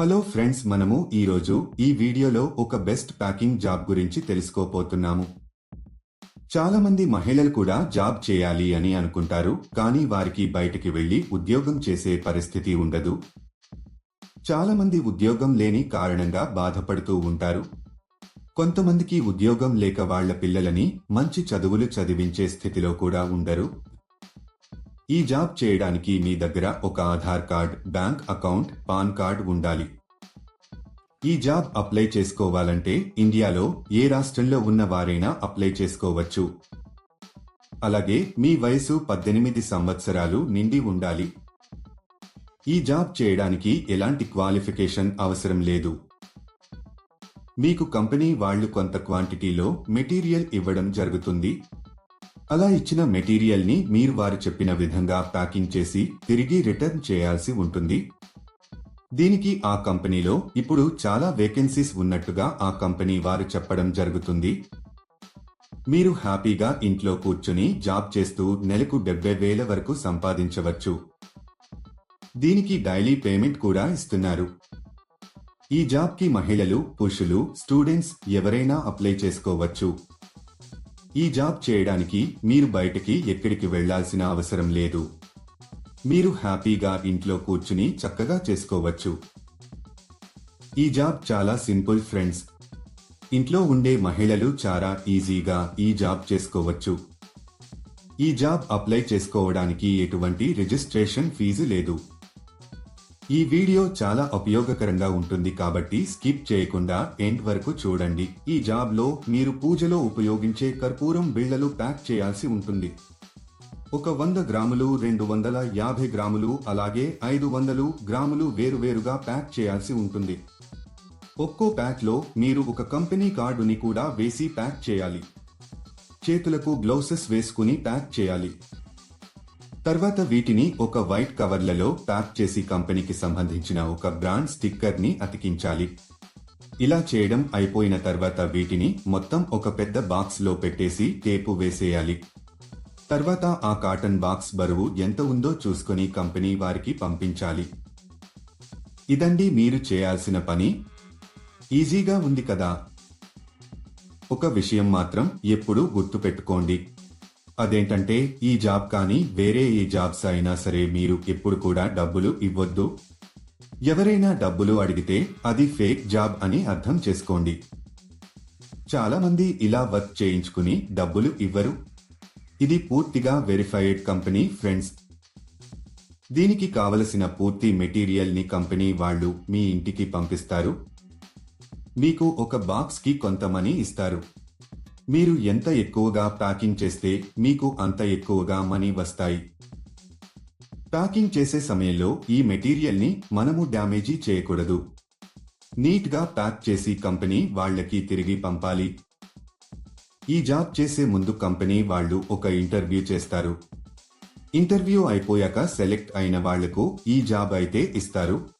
Hello friends మనము ఈరోజు ఈ వీడియోలో ఒక బెస్ట్ ప్యాకింగ్ జాబ్ గురించి తెలుసుకోపోతున్నాము చాలా మంది మహిళలు కూడా జాబ్ చేయాలి అని అనుకుంటారు కానీ వారికి బయటికి వెళ్ళి ఉద్యోగం చేసే పరిస్థితి ఉండదు. చాలా మంది ఉద్యోగం లేని కారణంగా బాధపడుతూ ఉంటారు. కొంతమందికి ఉద్యోగం లేక వాళ్ళ పిల్లలని మంచి చదువులు చదివించే స్థితిలో కూడా ఉండరు. ఈ జాబ్ చేయడానికి మీ దగ్గర ఒక Aadhaar card bank account PAN card ఉండాలి. ఈ జాబ్ అప్లై చేసుకోవాలంటే ఇండియాలో ఏ రాష్ట్రంలో ఉన్న వారైనా అప్లై చేసుకోవచ్చు. అలాగే మీ వయసు పద్దెనిమిది సంవత్సరాలు నిండి ఉండాలి. ఈ జాబ్ చేయడానికి ఎలాంటి క్వాలిఫికేషన్ అవసరం లేదు. మీకు కంపెనీ వాళ్ళు కొంత క్వాంటిటీలో మెటీరియల్ ఇవ్వడం జరుగుతుంది. అలా ఇచ్చిన మెటీరియల్ని మీరు వారు చెప్పిన విధంగా ప్యాకింగ్ చేసి తిరిగి రిటర్న్ చేయాల్సి ఉంటుంది. దీనికి ఆ కంపెనీలో ఇప్పుడు చాలా వేకెన్సీస్ ఉన్నట్టుగా ఆ కంపెనీ వారు చెప్పడం జరుగుతుంది. మీరు హ్యాపీగా ఇంట్లో కూర్చుని జాబ్ చేస్తూ నెలకు డెబ్బై వేల వరకు సంపాదించవచ్చు. దీనికి డైలీ పేమెంట్ కూడా ఇస్తున్నారు. ఈ జాబ్కి మహిళలు పురుషులు స్టూడెంట్స్ ఎవరైనా అప్లై చేసుకోవచ్చు. ఈ జాబ్ చేయడానికి మీరు బయటకి ఎక్కడికి వెళ్ళాల్సిన అవసరం లేదు. మీరు హ్యాపీగా ఇంట్లో కూర్చుని చక్కగా చేసుకోవచ్చు. ఈ జాబ్ చాలా సింపుల్ ఫ్రెండ్స్. ఇంట్లో ఉండే మహిళలు చాలా ఈజీగా ఈ జాబ్ చేసుకోవచ్చు. ఈ జాబ్ అప్లై చేసుకోవడానికి ఎటువంటి రిజిస్ట్రేషన్ ఫీజు లేదు. ఈ వీడియో చాలా ఉపయోగకరంగా ఉంటుంది కాబట్టి స్కిప్ చేయకుండా ఎండ్ వరకు చూడండి. ఈ జాబ్లో మీరు పూజలో ఉపయోగించే కర్పూరం బిళ్ళలు ప్యాక్ చేయాల్సి ఉంటుంది. ఒక వంద గ్రాములు రెండు వందల యాభై గ్రాములు అలాగే ఐదు వందలు గ్రాములు వేరువేరుగా ప్యాక్ చేయాల్సి ఉంటుంది. ఒక్కో ప్యాక్లో మీరు ఒక కంపెనీ కార్డుని కూడా వేసి ప్యాక్ చేయాలి. చేతులకు గ్లౌసెస్ వేసుకుని ప్యాక్ చేయాలి. తర్వాత వీటిని ఒక వైట్ కవర్లలో ప్యాక్ చేసి కంపెనీకి సంబంధించిన ఒక బ్రాండ్ స్టిక్కర్ని అతికించాలి. ఇలా చేయడం అయిపోయిన తర్వాత వీటిని మొత్తం ఒక పెద్ద బాక్స్లో పెట్టేసి టేపు వేసేయాలి. తర్వాత ఆ కాటన్ బాక్స్ బరువు ఎంత ఉందో చూసుకొని కంపెనీ వారికి పంపించాలి. ఇదండి మీరు చేయాల్సిన పని? ఈజీగా ఉంది కదా. ఒక విషయం మాత్రం ఎప్పుడూ గుర్తుపెట్టుకోండి. అదేంటంటే ఈ జాబ్ కానీ వేరే ఏ జాబ్స్ అయినా సరే మీరు ఎప్పుడు కూడా డబ్బులు ఇవ్వొద్దు. ఎవరైనా డబ్బులు అడిగితే అది ఫేక్ జాబ్ అని అర్థం చేసుకోండి. చాలా మంది ఇలా వర్క్ చేయించుకుని డబ్బులు ఇవ్వరు. ఇది పూర్తిగా వెరిఫైడ్ కంపెనీ ఫ్రెండ్స్. దీనికి కావలసిన పూర్తి మెటీరియల్ని కంపెనీ వాళ్ళు మీ ఇంటికి పంపిస్తారు. మీకు ఒక బాక్స్కి కొంత మనీ ఇస్తారు. మీరు ఎంత ఎక్కువగా ప్యాకింగ్ చేస్తే మీకు అంత ఎక్కువగా మనీ వస్తాయి. ప్యాకింగ్ చేసే సమయంలో ఈ మెటీరియల్ని మనము డ్యామేజీ చేయకూడదు. నీట్గా ప్యాక్ చేసి కంపెనీ వాళ్ళకి తిరిగి పంపాలి. ఈ జాబ్ చేసే ముందు కంపెనీ వాళ్ళు ఒక ఇంటర్వ్యూ చేస్తారు. ఇంటర్వ్యూ అయిపోయాక సెలెక్ట్ అయిన వాళ్ళకు ఈ జాబ్ అయితే ఇస్తారు.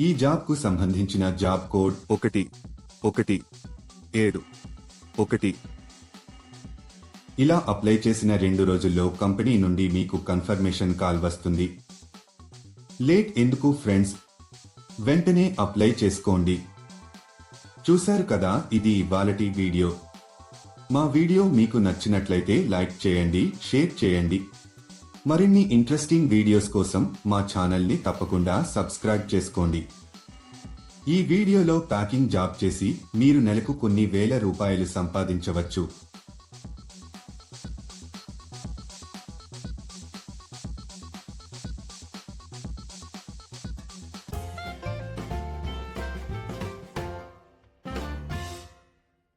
ఈ జాబ్కు సంబంధించిన జాబ్ కోడ్ ఒకటి ఒకటి ఏడు ఒకటి. ఇలా అప్లై చేసిన రెండు రోజుల్లో కంపెనీ నుండి మీకు కన్ఫర్మేషన్ కాల్ వస్తుంది. లేట్ ఎందుకు ఫ్రెండ్స్? వెంటనే అప్లై చేసుకోండి. చూశారు కదా ఇది ఇవాళటి వీడియో. మా వీడియో మీకు నచ్చినట్లయితే లైక్ చేయండి షేర్ చేయండి. మరిన్ని ఇంట్రెస్టింగ్ వీడియోస్ కోసం మా ఛానల్ని తప్పకుండా సబ్స్క్రైబ్ చేసుకోండి. ఈ వీడియోలో ప్యాకింగ్ జాబ్ చేసి మీరు నెలకు కొన్ని వేల రూపాయలు సంపాదించవచ్చు.